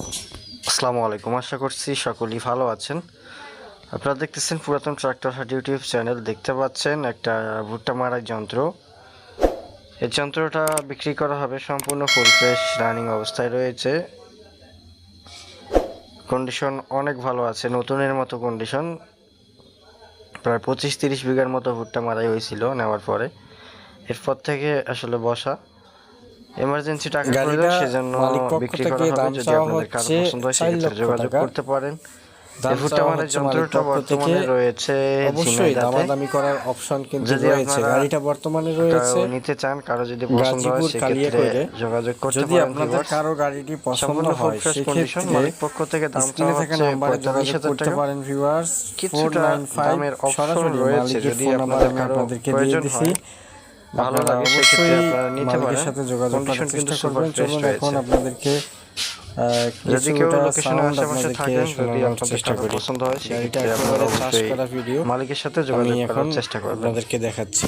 আসসালামু আলাইকুম। আশা করছি সকলেই ভালো আছেন। আপনারা দেখতেছেন পুরাতন ট্রাক্টর হাট ইউটিউব চ্যানেল। দেখতে পাচ্ছেন একটা ভুট্টা মারার যন্ত্র। এই যন্ত্রটা বিক্রি করা হবে সম্পূর্ণ ফুল ফ্রেশ রানিং অবস্থায় রয়েছে। কন্ডিশন অনেক ভালো আছে, নতুনের মতো কন্ডিশন। প্রায় পঁচিশ তিরিশ বিঘার মতো ভুট্টা মারাই হয়েছিল নেওয়ার পরে। এরপর থেকে আসলে বসা। এমার্জেন্সি টাকা প্রয়োজন সেজন্য বিক্রি করা হবে যদি আপনাদের কারও পছন্দ হয় সেক্ষেত্রে যোগাযোগ করতে পারেন। দাম এই ভুট্টা চাওয়া মারার হচ্ছে মালিক যন্ত্রটা বর্তমানে রয়েছে অবশ্যই দামাদামি করার অপশন কিন্তু যদি রয়েছে। গাড়িটা বর্তমানে রয়েছে নিতে চান কারও যদি পছন্দ হয় সেক্ষেত্রে যোগাযোগ করতে যদি আপনাদের কারও গাড়িটি পছন্দ হয় সেক্ষেত্রে মালিক পক্ষ থেকে দাম চাওয়া থাকা হচ্ছে যোগাযোগ করতে পারেন ভিউয়ার্স কিছুটা দামের রয়েছে, যদি আপনাদের কারও আপনাদেরকে দিয়ে দিছি। ভালো লাগে সেক্ষেত্রে আপনারা নিতে পারেন। সাথে যোগাযোগ করার চেষ্টা করবেন। চলুন এখন আপনাদেরকে যদি কেউ লোকেশনে লোকেশনের আশেপাশে থাকেন যদি আপনাদের চেষ্টা কারও পছন্দ হয় সেক্ষেত্রে আপনারা অবশ্যই মালিকের সাথে যোগাযোগ করার চেষ্টা করবেন। আপনাদেরকে দেখাচ্ছি।